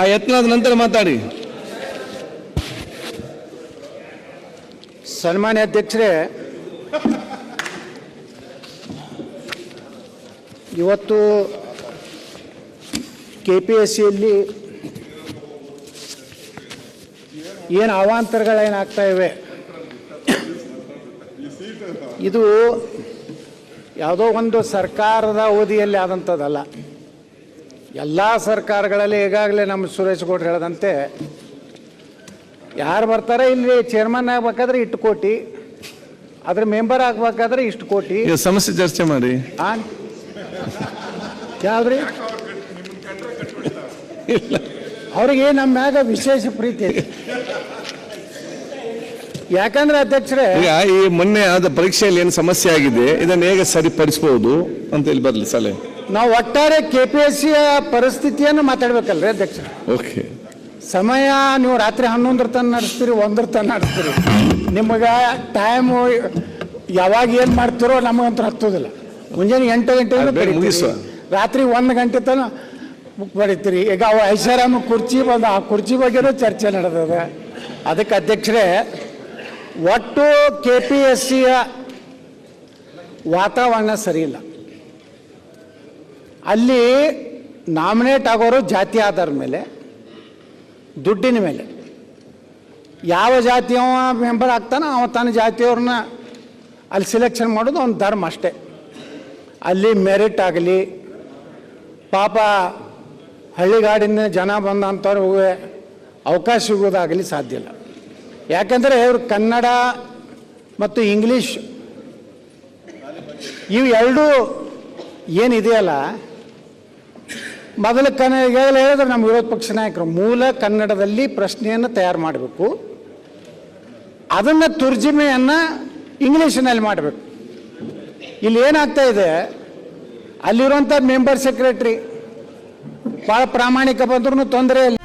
ಆ ಯತ್ನದ ನಂತರ ಮಾತಾಡಿ. ಸನ್ಮಾನ್ಯ ಅಧ್ಯಕ್ಷರೇ, ಇವತ್ತು ಕೆ ಪಿ ಎಸ್ ಸಿಯಲ್ಲಿ ಏನು ಅವಾಂತರಗಳೇನಾಗ್ತಾ ಇವೆ? ಇದು ಯಾವುದೋ ಒಂದು ಸರ್ಕಾರದ ಅವಧಿಯಲ್ಲಿ ಆದಂಥದ್ದಲ್ಲ. ಎಲ್ಲ ಸರ್ಕಾರಗಳಲ್ಲಿ ಈಗಾಗಲೇ ನಮ್ಮ ಸುರೇಶ್ ಗೌಡ್ರು ಹೇಳದಂತೆ ಯಾರು ಬರ್ತಾರೆ ಇಲ್ಲಿ ಚೇರ್ಮನ್ ಆಗ್ಬೇಕಾದ್ರೆ ಇಟ್ಟು ಕೋಟಿ ಅದ್ರ ಮೆಂಬರ್ ಆಗ್ಬೇಕಾದ್ರೆ ಇಷ್ಟು ಕೋಟಿ. ಸಮಸ್ಯೆ ಚರ್ಚೆ ಮಾಡಿ. ಆ? ಯಾವ್ದ್ರಿ? ಅವ್ರಿಗೆ ನಮ್ಮ ಮ್ಯಾಗ ವಿಶೇಷ ಪ್ರೀತಿ ಯಾಕಂದ್ರೆ ಅಧ್ಯಕ್ಷರೇ ಈಗ ಈ ಮೊನ್ನೆ ಆದ ಪರೀಕ್ಷೆಯಲ್ಲಿ ಏನು ಸಮಸ್ಯೆ ಆಗಿದೆ ಇದನ್ನು ಹೇಗೆ ಸರಿಪಡಿಸಬಹುದು ಅಂತ ಹೇಳಿ ಬರ್ಲಿ ಸಲಹೆ. ನಾವು ಒಟ್ಟಾರೆ ಕೆ ಪಿ ಎಸ್ ಸಿಯ ಪರಿಸ್ಥಿತಿಯನ್ನು ಮಾತಾಡ್ಬೇಕಲ್ರಿ ಅಧ್ಯಕ್ಷ ಓಕೆ. ಸಮಯ ನೀವು ರಾತ್ರಿ ಹನ್ನೊಂದರ ತನಕ ನಡೆಸ್ತೀರಿ ಒಂದರ ತನಕ ನಡೆಸ್ತೀರಿ. ನಿಮಗೆ ಟೈಮು ಯಾವಾಗ ಏನು ಮಾಡ್ತೀರೋ ನಮಗಂತೂ ಹತ್ತೋದಿಲ್ಲ. ಮುಂಜಾನೆ ಎಂಟು ಗಂಟೆಗೆ ಮುಗಿಸುವ. ರಾತ್ರಿ ಒಂದು ಗಂಟೆ ತನಕ ಬುಕ್ ಬರೀತೀರಿ. ಈಗ ಅವು ಐಷಾರಾಮ ಕುರ್ಚಿ ಬಂದ ಆ ಕುರ್ಚಿ ಬಗ್ಗೆನೂ ಚರ್ಚೆ ನಡೆದದ. ಅದಕ್ಕೆ ಅಧ್ಯಕ್ಷರೇ ಒಟ್ಟು ಕೆ ಪಿ ಎಸ್ ಸಿಯ ವಾತಾವರಣ ಸರಿಯಿಲ್ಲ ಅಲ್ಲಿ ನಾಮಿನೇಟ್ ಆಗೋರು ಜಾತಿ ಆಧಾರ ಮೇಲೆ, ದುಡ್ಡಿನ ಮೇಲೆ. ಯಾವ ಜಾತಿಯವ ಮೆಂಬರ್ ಆಗ್ತಾನೋ ಅವ ತನ್ನ ಜಾತಿಯವ್ರನ್ನ ಅಲ್ಲಿ ಸಿಲೆಕ್ಷನ್ ಮಾಡೋದು ಒಂದು ಧರ್ಮ ಅಷ್ಟೇ. ಅಲ್ಲಿ ಮೆರಿಟ್ ಆಗಲಿ, ಪಾಪ ಹಳ್ಳಿಗಾಡಿನ ಜನ ಬಂದಂಥವ್ರಿಗೆ ಅವಕಾಶ ಸಿಗೋದಾಗಲಿ ಸಾಧ್ಯ ಇಲ್ಲ. ಯಾಕಂದರೆ ಇವರು ಕನ್ನಡ ಮತ್ತು ಇಂಗ್ಲೀಷ್ ಇವು ಎರಡೂ ಏನಿದೆಯಲ್ಲ, ಮೊದಲು ಕನ್ನಡ ಹೇಳಿದ್ರೆ ನಮ್ಮ ವಿರೋಧ ಪಕ್ಷ ನಾಯಕರು, ಮೂಲ ಕನ್ನಡದಲ್ಲಿ ಪ್ರಶ್ನೆಯನ್ನು ತಯಾರು ಮಾಡಬೇಕು, ಅದನ್ನು ತುರ್ಜಿಮೆಯನ್ನು ಇಂಗ್ಲೀಷಿನಲ್ಲಿ ಮಾಡಬೇಕು. ಇಲ್ಲಿ ಏನಾಗ್ತಾ ಇದೆ ಅಲ್ಲಿರುವಂಥ ಮೆಂಬರ್ ಸೆಕ್ರೆಟ್ರಿ ಭಾಳ ಪ್ರಾಮಾಣಿಕ ಬಂದ್ರೂ ತೊಂದರೆ ಇಲ್ಲ.